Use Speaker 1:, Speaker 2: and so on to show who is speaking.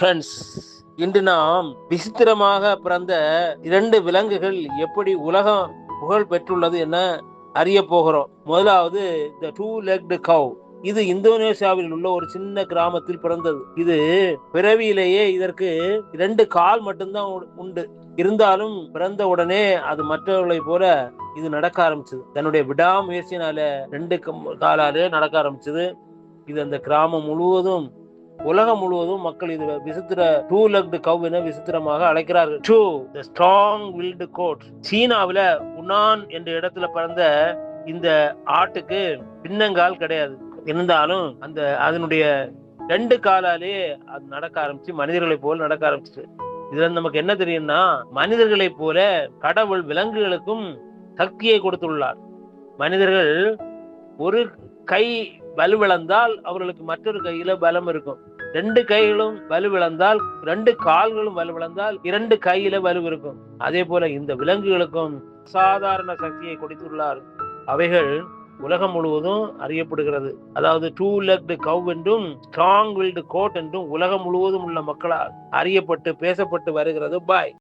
Speaker 1: Friends இன்று நாம் விசித்திரமாக பிறந்த இரண்டு விலங்குகள் எப்படி உலகம் புகழ் பெற்றுள்ளது என அறிய போகிறோம். முதலாவது த டூ லெக்டு கவ் இது இந்தோனேஷியாவில் உள்ள ஒரு சின்ன கிராமத்தில் பிறந்தது. இது பிறவியிலேயே இதற்கு இரண்டு கால் மட்டும்தான் உ- உண்டு. இருந்தாலும் பிறந்த உடனே அது மற்றவர்களை போல இது நடக்க ஆரம்பிச்சது. தன்னுடைய விடாமுயற்சினால ரெண்டு கம்- காலாலே நடக்க ஆரம்பிச்சது. இது அந்த கிராமம் முழுவதும் உலகம் முழுவதும் மக்கள் இது விசித்திர டூ லெக்டு கவ் என விசித்திரமாக அழைக்கிறார்கள். Two the strong wild goat சீனாவுல Yunnan என்ற இடத்துல பிறந்த இந்த ஆட்டுக்கு பின்னங்கால் கிடையாது. இருந்தாலும் அந்த அதனுடைய ரெண்டு காலாலே அது நடக்க ஆரம்பிச்சு மனிதர்களை போல நடக்க ஆரம்பிச்சு இதுல நமக்கு என்ன தெரியும்னா மனிதர்களை போல கடவுள் விலங்குகளுக்கும் சக்தியை கொடுத்துள்ளார். மனிதர்கள் ஒரு கை வலுவிழந்தால் அவர்களுக்கு மற்றொரு கையில பலம் இருக்கும். ரெண்டு கைகளும் வலுவிழந்தால் ரெண்டு கால்களும் வலுவிழந்தால் இரண்டு கையில வலு இருக்கும். அதே போல இந்த விலங்குகளுக்கும் சாதாரண சக்தியை கொடுத்துள்ளார். அவைகள் உலகம் முழுவதும் அறியப்படுகிறது. அதாவது டூ லெக்டு கவ் என்றும் ஸ்ட்ராங் வில்டு கோட் என்றும் உலகம் முழுவதும் உள்ள மக்களால் அறியப்பட்டு பேசப்பட்டு வருகிறது. பாய்